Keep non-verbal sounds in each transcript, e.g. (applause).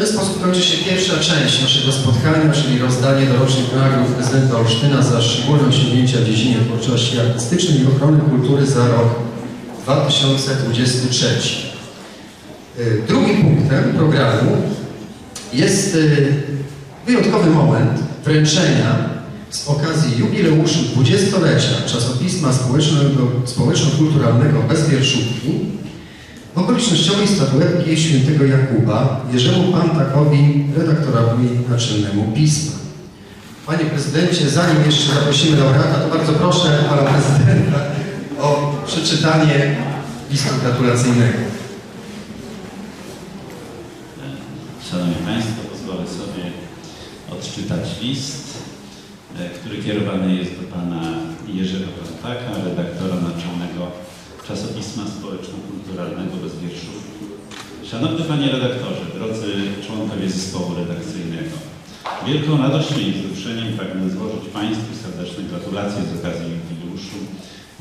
ten sposób kończy się pierwsza część naszego spotkania, czyli rozdanie dorocznych nagród prezydenta Olsztyna za szczególne osiągnięcia w dziedzinie twórczości artystycznej i ochrony kultury za rok 2023. Y, Drugim punktem programu jest y, wyjątkowy moment wręczenia z okazji jubileuszu 20-lecia czasopisma społeczno-kulturalnego Bez Wierszówki w okolicznościowej statuetki świętego Jakuba Jerzemu Pantakowi, redaktorowi naczelnemu pisma. Panie prezydencie, zanim jeszcze zaprosimy laureata, to bardzo proszę pana prezydenta o przeczytanie listu gratulacyjnego. Szanowni Państwo, pozwolę sobie odczytać list, e, który kierowany jest do Pana Jerzego Pantaka, redaktora czasopisma społeczno-kulturalnego Bez Wierszówki. Szanowny Panie Redaktorze, drodzy członkowie zespołu redakcyjnego, wielką radością i wzruszeniem pragnę złożyć Państwu serdeczne gratulacje z okazji jubileuszu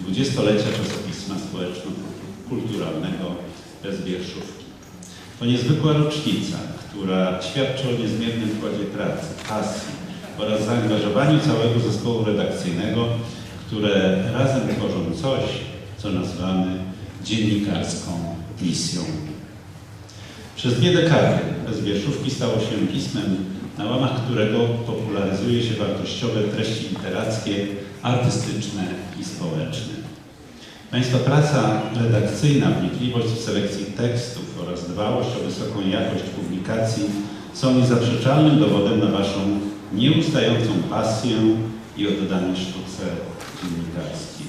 20-lecia czasopisma społeczno-kulturalnego Bez Wierszówki. To niezwykła rocznica, która świadczy o niezmiernym wkładzie pracy, pasji oraz zaangażowaniu całego zespołu redakcyjnego, które razem tworzą coś, co nazywamy dziennikarską misją. Przez dwie dekady bez wierszówki stało się pismem, na łamach którego popularyzuje się wartościowe treści literackie, artystyczne i społeczne. Państwa praca redakcyjna, wnikliwość w selekcji tekstów oraz dbałość o wysoką jakość publikacji są niezaprzeczalnym dowodem na Waszą nieustającą pasję i oddanie sztuce dziennikarskiej.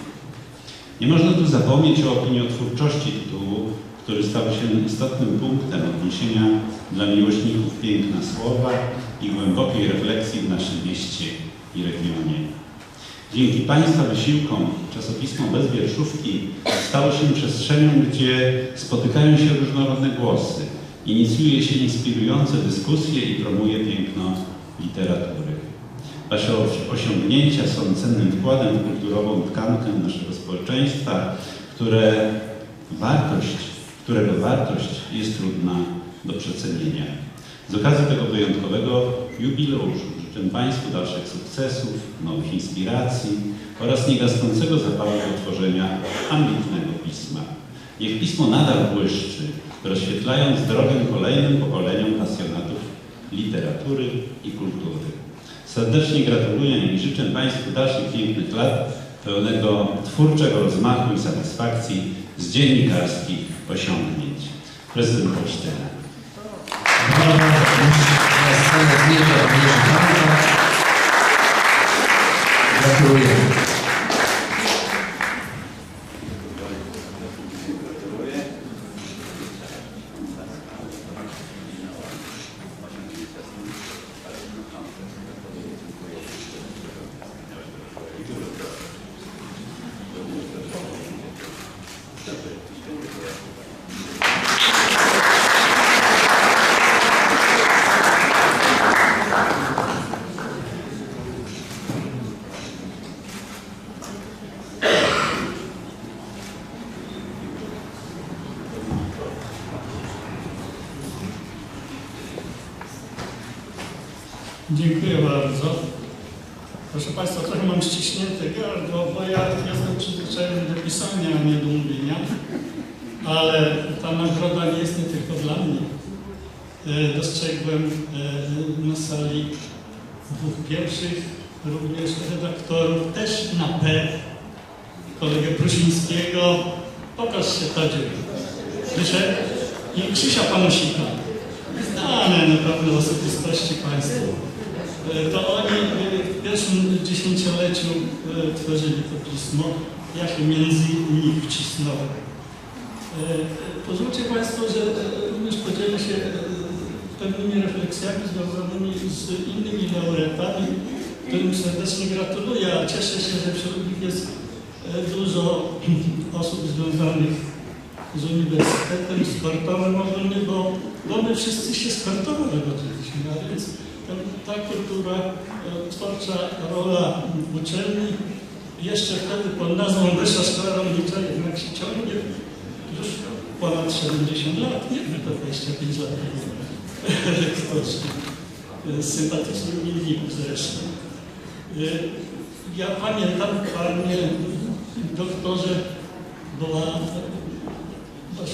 Nie można tu zapomnieć o opiniotwórczości tytułu, który stał się istotnym punktem odniesienia dla miłośników piękna słowa i głębokiej refleksji w naszym mieście i regionie. Dzięki Państwa wysiłkom czasopismo Bez Wierszówki stało się przestrzenią, gdzie spotykają się różnorodne głosy, inicjuje się inspirujące dyskusje i promuje piękno literatury. Wasze osiągnięcia są cennym wkładem w kulturową tkankę naszego społeczeństwa, które wartość, którego wartość jest trudna do przecenienia. Z okazji tego wyjątkowego jubileuszu życzę Państwu dalszych sukcesów, nowych inspiracji oraz niegasnącego zapału do tworzenia ambitnego pisma. Niech pismo nadal błyszczy, rozświetlając drogę kolejnym pokoleniom pasjonatów literatury i kultury. Serdecznie gratuluję i życzę Państwu dalszych pięknych lat, pełnego twórczego rozmachu i satysfakcji z dziennikarskich osiągnięć. Prezydent Olsztyna. Na Dziękuję bardzo. Proszę Państwa, trochę mam ściśnięte gardło, bo ja jestem przyzwyczajony do pisania, a nie do mówienia. Ale ta nagroda nie jest nie tylko dla mnie. E, Dostrzegłem e, na sali dwóch pierwszych, również redaktorów, też na P, kolegę Prusińskiego. Pokaż się, Tadziu. Słyszę? I Krzysia Panosika. Znane na pewno osobistości Państwu. E, To oni w pierwszym dziesięcioleciu e, tworzyli to pismo. Ja się między nimi wcisnąłem. E, Pozwólcie Państwo, że również podzielę się pewnymi refleksjami związanymi z innymi laureatami, którym serdecznie gratuluję, a cieszę się, że wśród nich jest dużo (clears throat) osób związanych z uniwersytetem, sportowym ogólnie, bo, bo my wszyscy się sportowo wyrodziliśmy, a więc ta, kultura, e, twórcza rola uczelni jeszcze wtedy pod nazwą Wyższa Szkoła Rolnicza jednak się ciągnie już ponad 70 lat, nie tylko 25 lat. lektorzy. Y, Sympatycznie mili zresztą. Y, Ja pamiętam, panie doktorze, była dość,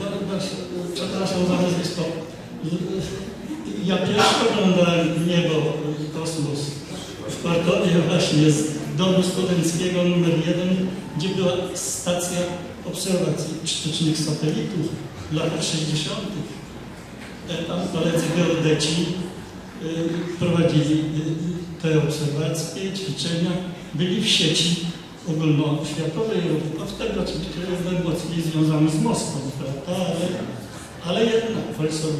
ba- dość, przepraszam za nazwisko. Ja pierwszy oglądałem niebo, kosmos w Krakowie właśnie z domu studenckiego numer jeden, gdzie była stacja obserwacji sztucznych satelitów w latach 60. E, Tam koledzy geodeci y, prowadzili y, te obserwacje, ćwiczenia, byli w sieci ogólnoświatowej, a wtedy oczywiście najmocniej związany z Moskwą, prawda? Ale, ale jednak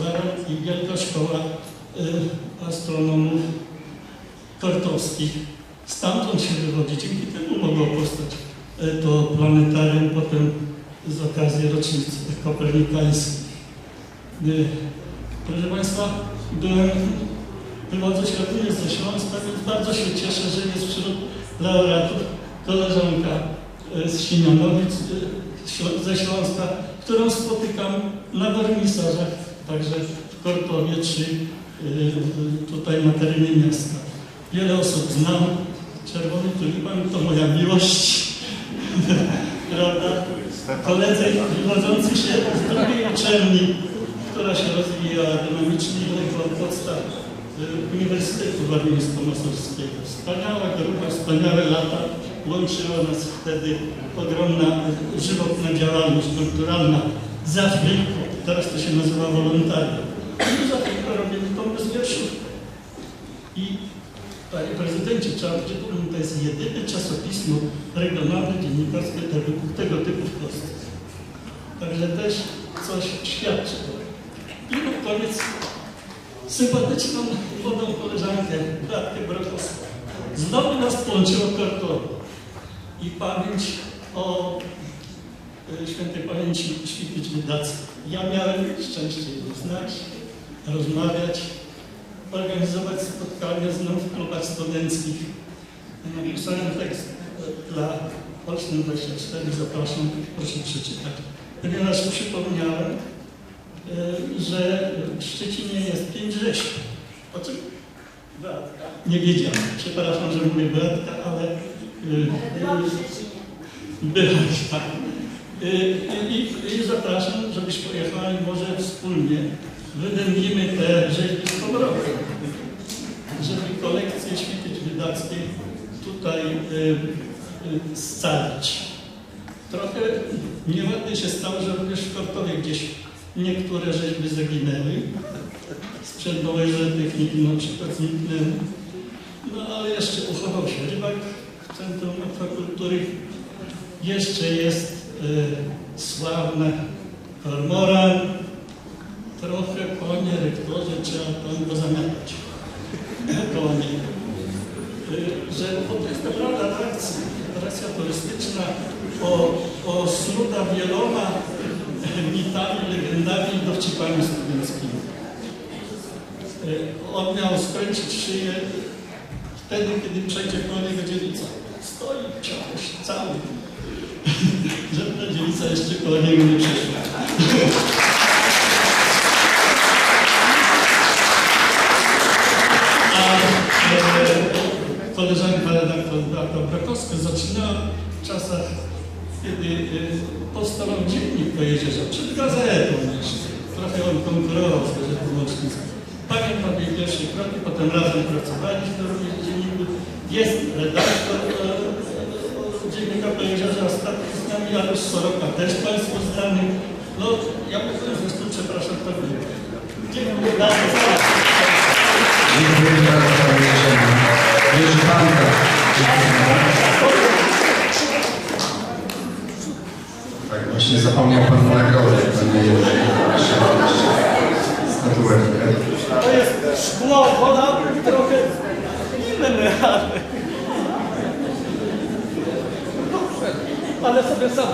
Baran i Wielka Szkoła y, Astronomów Kortowskich stamtąd się wywodzi. Dzięki temu mogło powstać y, to planetarium potem z okazji rocznicy kopernikańskiej. Y, Proszę Państwa, byłem, wywodzę się również ze Śląska, więc bardzo się cieszę, że jest wśród laureatów koleżanka e, z Siemianowic, e, Ślą- ze Śląska, którą spotykam na wernisażach, także w Kortowie czy e, tutaj na terenie miasta. Wiele osób znam. Czerwony tulipan to moja miłość. (laughs) Prawda? Koledzy wywodzący się z drugiej uczelni, która się rozwijała dynamicznie i od podstaw y, Uniwersytetu Warmińsko-Mazurskiego. Wspaniała grupa, wspaniałe lata. Łączyła nas wtedy ogromna, y, żywotna działalność kulturalna. Za chwilkę, teraz to się nazywa wolontariat. I za chwilkę robimy tą bezwierszówkę. I Panie prezydencie, trzeba to jest jedyne czasopismo regionalne, dziennikarskie tego, tego typu w Polsce. Także też coś świadczy. I na koniec sympatyczną młodą koleżankę, Beatkę Brokowską. Znowu nas połączyło Kortowo. I pamięć o e, świętej pamięci Świtlicz Wydackiej. Ja miałem szczęście ją znać, rozmawiać, organizować spotkania z nią w klubach studenckich. Napisałem tekst dla Olsztyn 24, zapraszam, proszę przeczytać. Ponieważ przypomniałem, że w Szczecinie jest pięć rzeszy. O czym? Beatka. Nie wiedziałem. Przepraszam, że mówię Beatka, ale e, byłaś tak. I, I zapraszam, żebyś pojechała i może wspólnie wydębimy te rzeźby z powrotem, żeby kolekcję świecić wydackiej tutaj y, y, scalić. Trochę nieładnie się stało, że również w Kortowie gdzieś niektóre rzeźby zaginęły. Sprzęt nowej techniki na przykład zniknęły. No ale jeszcze uchował się rybak w Centrum Akwakultury. Jeszcze jest y, sławne kormoran, trochę, panie rektorze, trzeba pan go zamiatać. (laughs) Konie. Y, Że bo to jest naprawdę atrakcja, atrakcja turystyczna o, o Sruda wieloma mitami, legendami i dowcipami studenckimi. Y, On miał skręcić szyję wtedy, kiedy przejdzie koło niego dziewica. Stoi ciągle, cały. (laughs) Żadna dziewica jeszcze koło niego nie przeszła. (laughs) A e, koleżanka redaktor Beata Brakowska zaczynała w czasach, kiedy e, powstał dziennik po jeziorze, przed gazetą. Trochę on konkurował z gazetą Łącznicką. Pamiętam jej pierwsze kroki, potem razem pracowaliśmy również w dzienniku. Jest redaktor e, e, dziennika po jeziorze, ostatnio z nami Janusz Soroka, też Państwu znany. No, ja powiem zresztą, przepraszam, to wy. Dziękuję bardzo. Właśnie zapomniał pan nagrodę, panie Jerzy. Statuetkę. To jest szkło, woda trochę inne, ale... Sobie sam